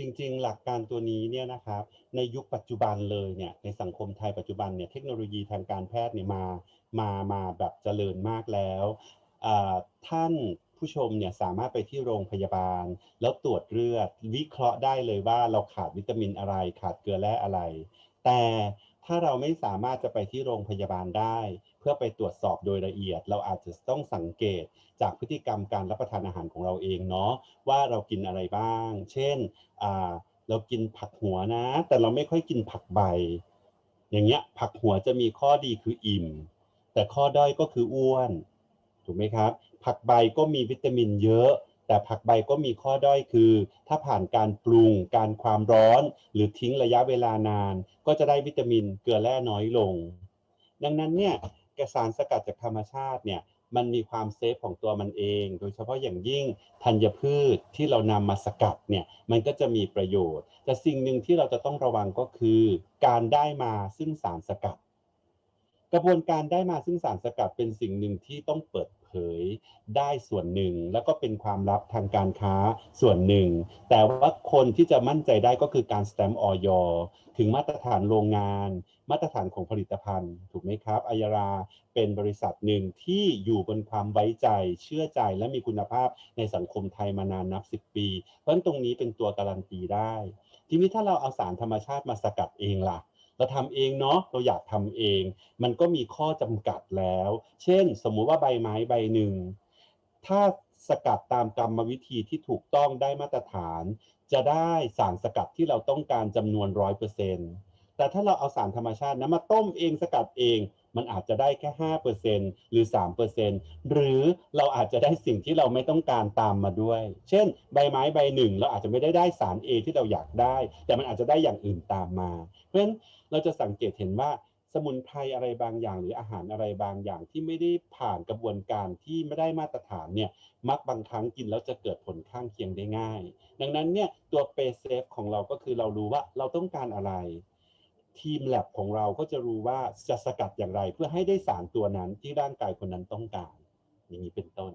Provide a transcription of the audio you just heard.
จริง ๆ หลักการตัวนี้เนี่ยนะครับในยุคปัจจุบันเลยเนี่ยในสังคมไทยปัจจุบันเนี่ยเทคโนโลยีทางการแพทย์เนี่ยมามามาแบบเจริญมากแล้วท่านผู้ชมเนี่ยสามารถไปที่โรงพยาบาล แล้วตรวจเลือดวิเคราะห์ได้เลยว่าเราขาดวิตามินอะไร ขาดเกลือแร่อะไร แต่ ถ้าเราไม่สามารถจะไปที่โรงพยาบาลได้ เพื่อไปตรวจสอบโดยละเอียด เราอาจจะต้องสังเกตจากพฤติกรรมการรับประทานอาหารของเราเองเนาะว่าเรากินอะไรบ้าง เช่นเรากินผักหัวนะ แต่เราไม่ค่อยกินผักใบ อย่างเงี้ยผักหัวจะมีข้อดีคืออิ่ม แต่ข้อด้อยก็คืออ้วน ถูกไหมครับ ผักใบก็มีวิตามินเยอะ แต่ผักใบก็มีข้อด้อยคือ ถ้าผ่านการปรุง การความร้อน หรือทิ้งระยะเวลานาน ก็จะได้วิตามินเกลือแร่น้อยลง ดังนั้นเนี่ยกสารสกัดจากธรรมชาติเนี่ยมันมีความเซฟของตัวมันเอง โดยเฉพาะอย่างยิ่งธัญพืชที่เรานำมาสกัดเนี่ยมันก็จะมีประโยชน์ แต่สิ่งหนึ่งที่เราจะต้องระวังก็คือ การได้มาซึ่งสารสกัด กระบวนการได้มาซึ่งสารสกัดเป็นสิ่งหนึ่งที่ต้องเปิด เผยได้ส่วนหนึ่ง แล้วก็เป็นความลับทางการค้าส่วนหนึ่ง แต่ว่าคนที่จะมั่นใจได้ก็คือการสแตมป์ออยถึงมาตรฐานโรงงาน มาตรฐานของผลิตภัณฑ์ ถูกไหมครับอายราเป็นบริษัทหนึ่งที่อยู่บนความไว้ใจ เชื่อใจและมีคุณภาพในสังคมไทยมานานนับสิบปี เพราะฉะนั้นตรงนี้เป็นตัวการันตีได้ ทีนี้ถ้าเราเอาสารธรรมชาติมาสกัดเองล่ะ เราทำเองเนาะเราอยากทำเอง มันก็มีข้อจำกัดแล้ว เช่น สมมุติว่าใบไม้ใบหนึ่ง ถ้าสกัดตามกรรมวิธีที่ถูกต้องได้มาตรฐาน จะได้สารสกัดที่เราต้องการจำนวนร้อยเปอร์เซ็นต์แต่ถ้าเราเอาสารธรรมชาตินะมาต้มเองสกัดเอง มันอาจจะได้แค่ห้าเปอร์เซ็นหรือสามเปอร์เซ็นหรือเราอาจจะได้สิ่งที่เราไม่ต้องการตามมาด้วย เช่น ใบไม้ใบหนึ่ง เราอาจจะไม่ได้ได้สาร A ที่เราอยากได้ แต่มันอาจจะได้อย่างอื่นตามมา เพราะฉะนั้นเราจะสังเกตเห็นว่าสมุนไพรอะไรบางอย่าง หรืออาหารอะไรบางอย่างที่ไม่ได้ผ่านกระบวนการที่ไม่ได้มาตรฐานเนี่ยมักบางครั้งกินแล้วจะเกิดผลข้างเคียงได้ง่าย ดังนั้นเนี่ยตัวเปเซฟของเราก็คือเรารู้ว่าเราต้องการอะไร ทีมแลบของเราก็จะรู้ว่าจะสกัดอย่างไร เพื่อให้ได้สารตัวนั้นที่ร่างกายคนนั้นต้องการ อย่างนี้เป็นต้น